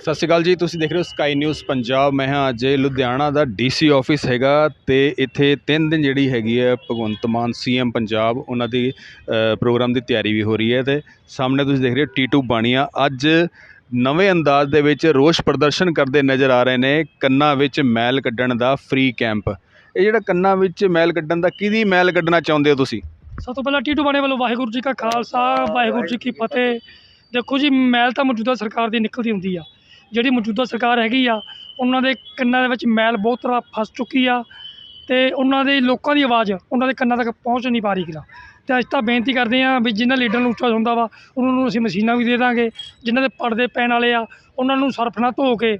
ਸਤਿ ਸ਼੍ਰੀ ਅਕਾਲ ਜੀ, ਤੁਸੀਂ ਦੇਖ ਰਹੇ ਹੋ ਸਕਾਈ ਨਿਊਜ਼ ਪੰਜਾਬ। ਮੈਂ ਹਾਂ ਅੱਜ ਲੁਧਿਆਣਾ ਦਾ ਡੀਸੀ ਆਫਿਸ ਹੈਗਾ ਤੇ ਇੱਥੇ ਤਿੰਨ ਦਿਨ ਜਿਹੜੀ ਹੈਗੀ ਹੈ ਭਗਵੰਤ ਮਾਨ ਸੀਐਮ ਪੰਜਾਬ, ਉਹਨਾਂ ਦੀ ਪ੍ਰੋਗਰਾਮ ਦੀ ਤਿਆਰੀ ਵੀ ਹੋ ਰਹੀ ਹੈ ਤੇ ਸਾਹਮਣੇ ਤੁਸੀਂ ਦੇਖ ਰਹੇ ਹੋ ਟੀਟੂ ਬਾਣੀਆ। ਅੱਜ ਨਵੇਂ ਅੰਦਾਜ਼ ਦੇ ਵਿੱਚ ਰੋਸ ਪ੍ਰਦਰਸ਼ਨ ਕਰਦੇ ਨਜ਼ਰ ਆ ਰਹੇ ਨੇ ਕੰਨਾਂ ਵਿੱਚ ਮੈਲ ਕੱਢਣ ਦਾ ਫ੍ਰੀ ਕੈਂਪ ਇਹ ਜਿਹੜਾ ਕੰਨਾਂ ਵਿੱਚ ਮੈਲ ਕੱਢਣ ਦਾ ਕਿਹਦੀ ਮੈਲ ਕੱਢਣਾ ਚਾਹੁੰਦੇ ਹੋ ਤੁਸੀਂ? ਸਭ ਤੋਂ ਪਹਿਲਾਂ ਟੀਟੂ ਬਾਣੇ ਵੱਲੋਂ ਵਾਹਿਗੁਰੂ ਜੀ ਕਾ ਖਾਲਸਾ, ਵਾਹਿਗੁਰੂ ਜੀ ਕੀ ਫਤਿਹ। ਦੇਖੋ ਜੀ, ਮੈਲ ਤਾਂ ਮੌਜੂਦਾ ਸਰਕਾਰ ਦੀ ਨਿਕਲਦੀ ਹੁੰਦੀ ਆ। ਜਿਹੜੀ ਮੌਜੂਦਾ ਸਰਕਾਰ ਹੈਗੀ ਆ, ਉਹਨਾਂ ਦੇ ਕੰਨਾਂ ਦੇ ਵਿੱਚ ਮੈਲ ਬਹੁਤ ਤਰ੍ਹਾਂ ਫਸ ਚੁੱਕੀ ਆ ਤੇ ਉਹਨਾਂ ਦੇ ਲੋਕਾਂ ਦੀ ਆਵਾਜ਼ ਉਹਨਾਂ ਦੇ ਕੰਨਾਂ ਤੱਕ ਪਹੁੰਚ ਨਹੀਂ ਪਾ ਰਹੀ ਕਿਰਾ ਤੇ ਅੱਜ ਤਾਂ ਬੇਨਤੀ ਕਰਦੇ ਆ ਵੀ ਜਿਨ੍ਹਾਂ ਲੀਡਰ ਨੂੰ ਉੱਚਾ ਹੁੰਦਾ ਵਾ, ਉਹਨਾਂ ਨੂੰ ਅਸੀਂ ਮਸ਼ੀਨਾਂ ਵੀ ਦੇ ਦਾਂਗੇ, ਜਿਨ੍ਹਾਂ ਦੇ ਪਰਦੇ ਪੈਣ ਵਾਲੇ ਆ, ਉਹਨਾਂ ਨੂੰ ਸਰਫ ਨਾਲ ਧੋ ਕੇ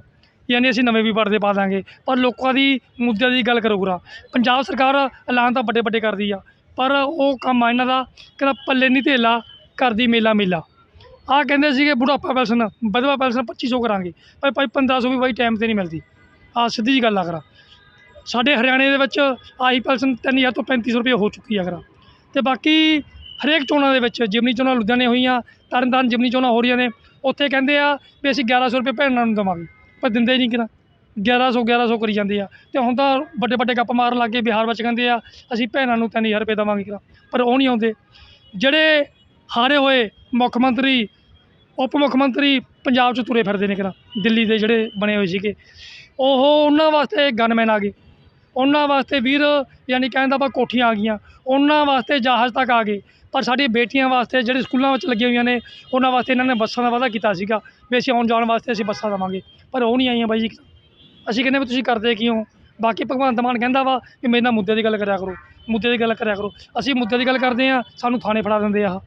ਯਾਨੀ ਅਸੀਂ ਨਵੇਂ ਵੀ ਪਰਦੇ ਪਾ ਦਾਂਗੇ। ਪਰ ਲੋਕਾਂ ਦੀ ਮੁੱਦਿਆਂ ਦੀ ਗੱਲ ਕਰੋ ਗੁਰਾ, ਪੰਜਾਬ ਸਰਕਾਰ ਐਲਾਨ ਤਾਂ ਵੱਡੇ ਵੱਡੇ ਕਰਦੀ ਆ, ਪਰ ਉਹ ਕੰਮ ਆ ਇਹਨਾਂ ਦਾ, ਕਹਿੰਦਾ ਪੱਲੇ ਨਹੀਂ ਧੇਲਾ, ਕਰਦੀ ਮੇਲਾ ਮੇਲਾ ਆਹ ਕਹਿੰਦੇ ਸੀਗੇ ਬੁਢਾਪਾ ਪੈਨਸ਼ਨ ਵਿਧਵਾ ਪੈਨਸ਼ਨ 2500 ਕਰਾਂਗੇ। ਭਾਈ ਭਾਈ 1500 ਵੀ ਬਾਈ ਟਾਈਮ ਤੇ ਨਹੀਂ ਮਿਲਦੀ। ਆਹ ਸਿੱਧੀ ਜੀ ਗੱਲ ਆ ਕਰਾਂ ਸਾਡੇ ਹਰਿਆਣੇ ਦੇ ਵਿੱਚ ਆਹੀ ਪੈਨਸ਼ਨ 3000 ਤੋਂ 3500 ਰੁਪਏ ਹੋ ਚੁੱਕੀ ਆ ਕਰਾਂ ਤੇ ਬਾਕੀ ਹਰੇਕ ਚੋਣਾਂ ਦੇ ਵਿੱਚ ਜਿਮਨੀ ਚੋਣਾਂ ਲੁਧਿਆਣੇ ਹੋਈਆਂ, ਤਰਨਤਾਰਨ ਜਿਮਨੀ ਚੋਣਾਂ ਹੋ ਰਹੀਆਂ ਨੇ, ਉੱਥੇ ਕਹਿੰਦੇ ਆ ਵੀ ਅਸੀਂ 1100 ਰੁਪਏ ਭੈਣਾਂ ਨੂੰ ਦੇਵਾਂਗੇ, ਪਰ ਦਿੰਦੇ ਹੀ ਨਹੀਂ ਕਿਰਾ 1100 1100 ਕਰੀ ਜਾਂਦੇ ਆ। ਤੇ ਹੁਣ ਤਾਂ ਵੱਡੇ ਵੱਡੇ ਗੱਪ ਮਾਰਨ ਲੱਗ ਗਏ, ਬਿਹਾਰ ਵਿੱਚ ਕਹਿੰਦੇ ਆ, ਅਸੀਂ ਭੈਣਾਂ ਨੂੰ 3000 ਰੁਪਏ ਦੇਵਾਂਗੇ ਕਿਰਾ ਪਰ ਉਹ ਨਹੀਂ ਆਉਂਦੇ। ਜਿਹੜੇ ਹਾਰੇ ਹੋਏ ਮੁੱਖ ਮੰਤਰੀ ਉਪ ਮੁੱਖ ਮੰਤਰੀ ਪੰਜਾਬ 'ਚ ਤੁਰੇ ਫਿਰਦੇ ਨੇ ਕਿਰਾ ਦਿੱਲੀ ਦੇ ਜਿਹੜੇ ਬਣੇ ਹੋਏ ਸੀਗੇ। ਉਹ ਉਹਨਾਂ ਵਾਸਤੇ ਗਨਮੈਨ ਆ ਗਏ। ਉਹਨਾਂ ਵਾਸਤੇ ਵੀਰ ਯਾਨੀ ਕਹਿੰਦਾ ਆਪਾਂ ਕੋਠੀਆਂ ਆ ਗਈਆਂ। ਉਹਨਾਂ ਵਾਸਤੇ ਜਹਾਜ਼ ਤੱਕ ਆ ਗਏ। ਪਰ ਸਾਡੀਆਂ ਬੇਟੀਆਂ ਵਾਸਤੇ ਜਿਹੜੇ ਸਕੂਲਾਂ ਵਿੱਚ ਲੱਗੀਆਂ ਹੋਈਆਂ ਨੇ, ਉਹਨਾਂ ਵਾਸਤੇ ਇਹਨਾਂ ਨੇ ਬੱਸਾਂ ਦਾ ਵਾਅਦਾ ਕੀਤਾ ਸੀਗਾ ਵੀ ਅਸੀਂ ਆਉਣ ਜਾਣ ਵਾਸਤੇ ਅਸੀਂ ਬੱਸਾਂ ਦੇਵਾਂਗੇ। ਪਰ ਉਹ ਨਹੀਂ ਆਈਆਂ ਬਾਈ ਜੀ। ਅਸੀਂ ਕਹਿੰਦੇ ਵੀ ਤੁਸੀਂ ਕਰਦੇ ਕਿਉਂ? ਬਾਕੀ ਭਗਵੰਤ ਮਾਨ ਕਹਿੰਦਾ ਵਾ ਕਿ ਮੇਰੇ ਨਾਲ ਮੁੱਦੇ ਦੀ ਗੱਲ ਕਰਿਆ ਕਰੋ। ਮੁੱਦੇ ਦੀ ਗੱਲ ਕਰਿਆ ਕਰੋ। ਅਸੀਂ ਮੁੱਦੇ ਦੀ ਗੱਲ ਕਰਦੇ ਆ ਸਾਨੂੰ ਥਾਣੇ ਫੜਾ ਦਿੰਦੇ ਆ।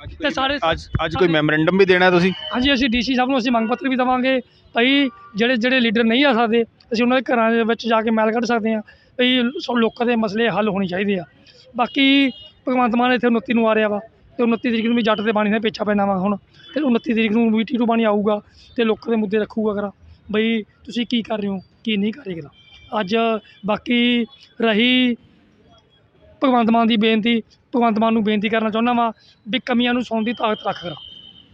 ਤੇ ਸਾਰੇ- ਅੱਜ ਅੱਜ ਕੋਈ ਮੈਮੋਰੈਂਡਮ ਵੀ ਦੇਣਾ ਤੁਸੀਂ? ਹਾਂਜੀ ਅਸੀਂ ਡੀਸੀ ਸਾਹਿਬ ਨੂੰ ਅਸੀਂ ਮੰਗ ਪੱਤਰ ਵੀ ਦੇਵਾਂਗੇ ਭਈ ਜਿਹੜੇ ਜਿਹੜੇ ਲੀਡਰ ਨਹੀਂ ਆ ਸਕਦੇ ਅਸੀਂ ਉਹਨਾਂ ਦੇ ਘਰਾਂ ਦੇ ਵਿੱਚ ਜਾ ਕੇ ਮੈਲ ਕੱਢ ਸਕਦੇ ਹਾਂ ਭਈ ਸੋ ਲੋਕਾਂ ਦੇ ਮਸਲੇ ਹੱਲ ਹੋਣੇ ਚਾਹੀਦੇ ਆ। ਬਾਕੀ ਭਗਵੰਤ ਮਾਨ ਇੱਥੇ 29 ਨੂੰ ਆ ਰਿਹਾ ਵਾ ਤੇ 29 ਤਰੀਕ ਨੂੰ ਵੀ ਜੱਟ ਦੇ ਬਾਣੀ ਦਾ ਪੇਛਾ ਪੈਣਾ ਵਾ ਹੁਣ ਤੇ 29 ਤਰੀਕ ਨੂੰ ਵੀ ਟੀਟੂ ਬਾਣੀ ਆਊਗਾ ਤੇ ਲੋਕਾਂ ਦੇ ਮੁੱਦੇ ਰੱਖੂਗਾ ਕਰਾ ਬਈ ਤੁਸੀਂ ਕੀ ਕਰ ਰਹੇ ਹੋ ਕੀ ਨਹੀਂ ਕਰ ਰਹੇ ਕਰਾ ਅੱਜ ਬਾਕੀ ਰਹੀ ਭਗਵੰਤ ਮਾਨ ਦੀ ਬੇਨਤੀ, ਭਗਵੰਤ ਮਾਨ ਨੂੰ ਬੇਨਤੀ ਕਰਨਾ ਚਾਹੁੰਦਾ ਵਾਂ ਵੀ ਕਮੀਆਂ ਨੂੰ ਸੌਣ ਦੀ ਤਾਕਤ ਰੱਖ ਕਰਾ।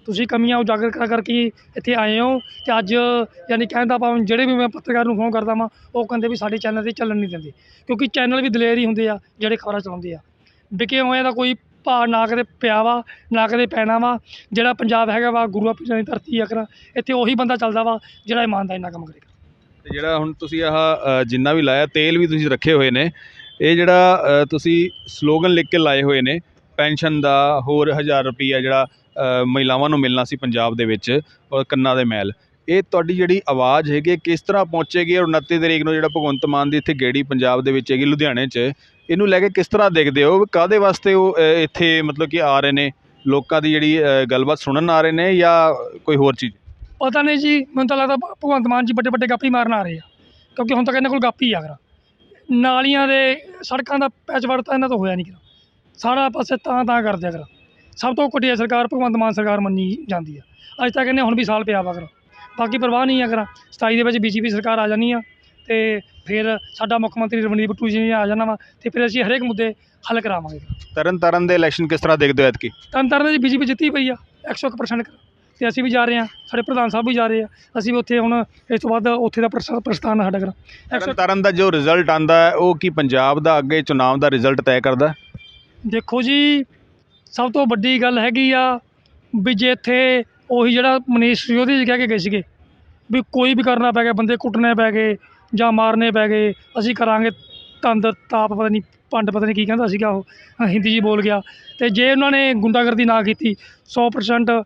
ਤੁਸੀਂ ਕਮੀਆਂ ਉਜਾਗਰ ਕਰ ਕਰਕੇ ਇੱਥੇ ਆਏ ਹੋ ਤੇ ਅੱਜ ਯਾਨੀ ਕਹਿੰਦਾ ਭਾਵੇਂ ਜਿਹੜੇ ਵੀ ਮੈਂ ਪੱਤਰਕਾਰ ਨੂੰ ਫੋਨ ਕਰਦਾ ਵਾਂ, ਉਹ ਕਹਿੰਦੇ ਵੀ ਸਾਡੇ ਚੈਨਲ ਤੇ ਚੱਲਣ ਨਹੀਂ ਦਿੰਦੇ। ਕਿਉਂਕਿ ਚੈਨਲ ਵੀ ਦਲੇਰ ਹੀ ਹੁੰਦੇ ਆ, ਜਿਹੜੇ ਖਬਰਾਂ ਚਲਾਉਂਦੇ ਆ। ਵਿਕੇ ਹੋਏ ਦਾ ਕੋਈ ਭਾਅ ਨਾ ਕਦੇ ਪਿਆ ਵਾ, ਨਾ ਕਦੇ ਪੈਣਾ ਵਾ। ਜਿਹੜਾ ਪੰਜਾਬ ਹੈਗਾ ਵਾ ਗੁਰੂਆਂ ਪੀਰਾਂ ਦੀ ਧਰਤੀ ਆ ਕਰਾਂ, ਇੱਥੇ ਉਹੀ ਬੰਦਾ ਚੱਲਦਾ ਵਾ, ਜਿਹੜਾ ਇਮਾਨਦਾਰੀ ਨਾਲ ਕੰਮ ਕਰੇਗਾ ਤੇ ਜਿਹੜਾ ਹੁਣ ਤੁਸੀਂ ਆਹ ਜਿੰਨਾ ਵੀ ਲਾਇਆ, ਤੇਲ ਵੀ ਤੁਸੀਂ ਰੱਖੇ ਹੋਏ ਨੇ। ਇਹ ਜਿਹੜਾ ਤੁਸੀਂ ਸਲੋਗਨ ਲਿਖ ਕੇ ਲਾਏ ਹੋਏ ਨੇ, ਪੈਨਸ਼ਨ ਦਾ ਹੋਰ 1000 ਰੁਪਈਆ ਜਿਹੜਾ ਮਹਿਲਾਵਾਂ ਨੂੰ ਮਿਲਣਾ ਸੀ ਪੰਜਾਬ ਦੇ ਵਿੱਚ, ਔਰ ਕੰਨਾਂ ਦੇ ਮੈਲ। ਇਹ ਤੁਹਾਡੀ ਜਿਹੜੀ ਆਵਾਜ਼ ਹੈਗੀ ਕਿਸ ਤਰ੍ਹਾਂ ਪਹੁੰਚੇਗੀ, ਔਰ 29 ਤਰੀਕ ਨੂੰ ਜਿਹੜਾ ਭਗਵੰਤ ਮਾਨ ਦੀ ਇੱਥੇ ਗੇੜੀ ਪੰਜਾਬ ਦੇ ਵਿੱਚ ਹੈਗੀ, ਲੁਧਿਆਣੇ 'ਚ, ਇਹਨੂੰ ਲੈ ਕੇ ਕਿਸ ਤਰ੍ਹਾਂ ਦੇਖਦੇ ਹੋ? ਕਾਦੇ ਵਾਸਤੇ ਉਹ ਇੱਥੇ ਮਤਲਬ ਕਿ ਆ ਰਹੇ ਨੇ? ਲੋਕਾਂ ਦੀ ਜਿਹੜੀ ਗੱਲਬਾਤ ਸੁਣਨ ਆ ਰਹੇ ਨੇ, ਜਾਂ ਕੋਈ ਹੋਰ ਚੀਜ਼? ਪਤਾ ਨਹੀਂ ਜੀ, ਮੈਨੂੰ ਤਾਂ ਲੱਗਦਾ ਭਗਵੰਤ ਮਾਨ ਜੀ ਵੱਡੇ ਵੱਡੇ ਗੱਪ ਮਾਰਨ ਆ ਰਹੇ ਆ, ਕਿਉਂਕਿ ਹੁਣ ਤੱਕ ਇਹਨਾਂ ਕੋਲ ਗੱਪ ਹੀ ਆ ਕਰਾ ਨਾਲੀਆਂ ਦੇ ਸੜਕਾਂ ਦਾ ਪੈਚ ਵੜ ਤਾਂ ਇਹਨਾਂ ਤੋਂ ਹੋਇਆ ਨਹੀਂ ਕਰਾ ਸਾਰਾ ਪਾਸੇ ਤਾਂ ਤਾਂ ਕਰਦੇ ਆ ਕਰਾ। ਸਭ ਤੋਂ ਘਟੀਆ ਸਰਕਾਰ ਭਗਵੰਤ ਮਾਨ ਸਰਕਾਰ ਮੰਨੀ ਜਾਂਦੀ ਆ ਅੱਜ ਤੱਕ ਇਹਨੇ ਹੁਣ ਵੀ ਸਾਲ ਪਿਆ ਵਾ ਕਰਾ। ਬਾਕੀ ਪਰਵਾਹ ਨਹੀਂ ਆ ਕਰਾ 27 ਦੇ ਵਿੱਚ ਬੀਜੇਪੀ ਸਰਕਾਰ ਆ ਜਾਣੀ ਆ ਤੇ ਫਿਰ ਸਾਡਾ ਮੁੱਖ ਮੰਤਰੀ ਰਮਨੀਤ ਬਿੱਟੂ ਜੀ ਆ ਜਾਣਾ ਵਾ ਤੇ ਫਿਰ ਅਸੀਂ ਹਰੇਕ ਮੁੱਦੇ ਹੱਲ ਕਰਾਵਾਂਗੇ। ਤਰਨ ਤਾਰਨ ਦੇ ਇਲੈਕਸ਼ਨ ਕਿਸ ਤਰ੍ਹਾਂ ਦੇਖਦੇ ਹੋ ਐਤਕੀ? ਤਰਨ ਤਾਰਨ ਦੀ ਬੀਜੇਪੀ ਜਿੱਤੀ ਪਈ ਆ 101% ਤੇ ਅਸੀਂ ਵੀ ਜਾ ਰਹੇ ਹਾਂ ਸਾਡੇ ਪ੍ਰਧਾਨ ਸਾਹਿਬ ਵੀ ਜਾ ਰਹੇ ਆ ਅਸੀਂ ਵੀ ਉੱਥੇ ਹੁਣ ਇਸ ਤੋਂ ਬਾਅਦ ਉੱਥੇ ਦਾ ਪ੍ਰਸ- ਪ੍ਰਸਥਾਨ ਆ ਸਾਡਾ ਕਰ ਤਰਨ ਤਾਰਨ ਦਾ ਜੋ ਰਿਜ਼ਲਟ ਆਂਦਾ ਹੈ ਉਹ ਕੀ ਪੰਜਾਬ ਦਾ ਅੱਗੇ ਚੁਣਾਵ ਦਾ ਰਿਜ਼ਲਟ ਤੈਅ ਕਰਦਾ ਹੈ? ਦੇਖੋ ਜੀ ਸਭ ਤੋਂ ਵੱਡੀ ਗੱਲ ਹੈਗੀ ਆ ਵੀ ਜੇ ਇੱਥੇ ਉਹੀ ਜਿਹੜਾ ਮਨੀਸ਼ ਸਿਸੋਦੀਆ ਜੀ ਕਹਿ ਕੇ ਗਏ ਸੀਗੇ ਵੀ ਕੋਈ ਵੀ ਕਰਨਾ ਪੈ ਗਿਆ ਬੰਦੇ ਕੁੱਟਣੇ ਪੈ ਗਏ ਜਾਂ ਮਾਰਨੇ ਪੈ ਗਏ ਅਸੀਂ ਕਰਾਂਗੇ ਤੰਦ ਤਾਪ ਪਤਾ ਨਹੀਂ ਪੰਡ ਪਤਾ ਨਹੀਂ ਕੀ ਕਹਿੰਦਾ ਸੀਗਾ ਉਹ ਹਿੰਦੀ ਜੀ ਬੋਲ ਗਿਆ ਤੇ ਜੇ ਉਹਨਾਂ ਨੇ ਗੁੰਡਾਗਰਦੀ ਨਾ ਕੀਤੀ 100%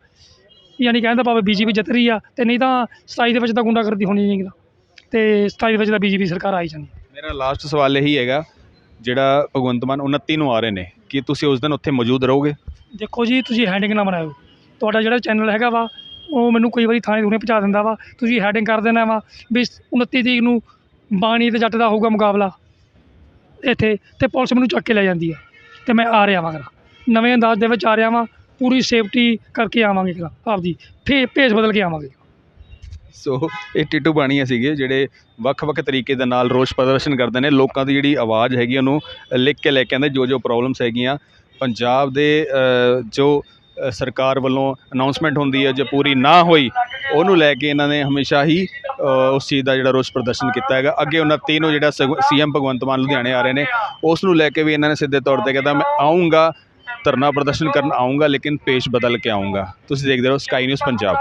ਯਾਨੀ ਕਹਿੰਦਾ ਭਾਵੇਂ ਬੀਜੇਪੀ ਜਿੱਤ ਰਹੀ ਆ ਤੇ ਨਹੀਂ ਤਾਂ 27 ਦੇ ਵਿੱਚ ਤਾਂ ਗੁੰਡਾਗਰਦੀ ਹੋਣੀ ਨਹੀਂ ਗਾ। ਤੇ 27 ਦੇ ਵਿੱਚ ਤਾਂ ਬੀਜੇਪੀ ਸਰਕਾਰ ਆਈ ਜਾਂਦੀ ਮੇਰਾ ਲਾਸਟ ਸਵਾਲ ਇਹੀ ਹੈਗਾ ਜਿਹੜਾ ਭਗਵੰਤ ਮਾਨ 29 ਨੂੰ ਆ ਰਹੇ ਨੇ ਕੀ ਤੁਸੀਂ ਉਸ ਦਿਨ ਉੱਥੇ ਮੌਜੂਦ ਰਹੋਗੇ? ਦੇਖੋ ਜੀ ਤੁਸੀਂ ਹੈਡਿੰਗ ਨਾ ਬਣਾਇਓ। ਤੁਹਾਡਾ ਜਿਹੜਾ ਚੈਨਲ ਹੈਗਾ ਵਾ ਉਹ ਮੈਨੂੰ ਕਈ ਵਾਰੀ ਥਾਣੇ ਥੂਣੇ ਪਹੁੰਚਾ ਦਿੰਦਾ ਵਾ। ਤੁਸੀਂ ਹੈਡਿੰਗ ਕਰ ਦੇਣਾ ਵਾ ਵੀ 29 ਤਰੀਕ ਨੂੰ ਬਾਣੀ ਤੇ ਜੱਟ ਦਾ ਹੋਊਗਾ ਮੁਕਾਬਲਾ ਇੱਥੇ ਤੇ ਪੁਲਿਸ ਮੈਨੂੰ ਚੱਕ ਕੇ ਲੈ ਜਾਂਦੀ ਆ ਤੇ ਮੈਂ ਆ ਰਿਹਾ ਵਾਂ ਨਵੇਂ ਅੰਦਾਜ਼ ਦੇ ਵਿੱਚ ਆ ਰਿਹਾ ਵਾਂ ਪੂਰੀ ਸੇਫਟੀ ਕਰਕੇ ਆਵਾਂਗੇ ਆਪ ਆਪਦੀ। ਫੇ ਭੇਸ ਬਦਲ ਕੇ ਆਵਾਂਗੇ। ਸੋ ਇਹ ਟਿੱਟੂ ਬਾਣੀਆ ਸੀਗੇ, ਜਿਹੜੇ ਵੱਖ-ਵੱਖ ਤਰੀਕੇ ਦੇ ਨਾਲ ਰੋਸ ਪ੍ਰਦਰਸ਼ਨ ਕਰਦੇ ਨੇ। ਲੋਕਾਂ ਦੀ ਜਿਹੜੀ ਆਵਾਜ਼ ਹੈਗੀ, ਉਹਨੂੰ ਲਿਖ ਕੇ ਲੈ ਕੇ ਆਉਂਦੇ ਜੋ ਜੋ ਪ੍ਰੋਬਲਮਸ ਹੈਗੀਆਂ। ਪੰਜਾਬ ਦੇ ਜੋ ਸਰਕਾਰ ਵੱਲੋਂ ਅਨਾਉਂਸਮੈਂਟ ਹੁੰਦੀ ਹੈ, ਜੇ ਪੂਰੀ ਨਾ ਹੋਈ, ਉਹਨੂੰ ਲੈ ਕੇ ਇਹਨਾਂ ਨੇ ਹਮੇਸ਼ਾ ਹੀ ਉਸ ਚੀਜ਼ ਦਾ ਜਿਹੜਾ ਰੋਸ ਪ੍ਰਦਰਸ਼ਨ ਕੀਤਾ ਹੈਗਾ। ਅੱਗੇ ਉਹਨਾਂ ਤੀਨੋਂ ਜਿਹੜਾ ਸੀਐਮ ਭਗਵੰਤ ਮਾਨ ਲੁਧਿਆਣੇ ਆ ਰਹੇ ਨੇ, ਉਸ ਨੂੰ ਲੈ ਕੇ ਵੀ ਇਹਨਾਂ ਨੇ ਸਿੱਧੇ ਤੌਰ ਤੇ ਕਹਿੰਦਾ ਮੈਂ ਆਉਂਗਾ ਧਰਨਾ ਪ੍ਰਦਰਸ਼ਨ ਕਰਨ ਆਉਂਗਾ ਲੇਕਿਨ ਪੇਸ਼ ਬਦਲ ਕੇ ਆਉਂਗਾ ਤੁਸੀਂ ਦੇਖਦੇ ਰਹੋ ਸਕਾਈ ਨਿਊਜ਼ ਪੰਜਾਬ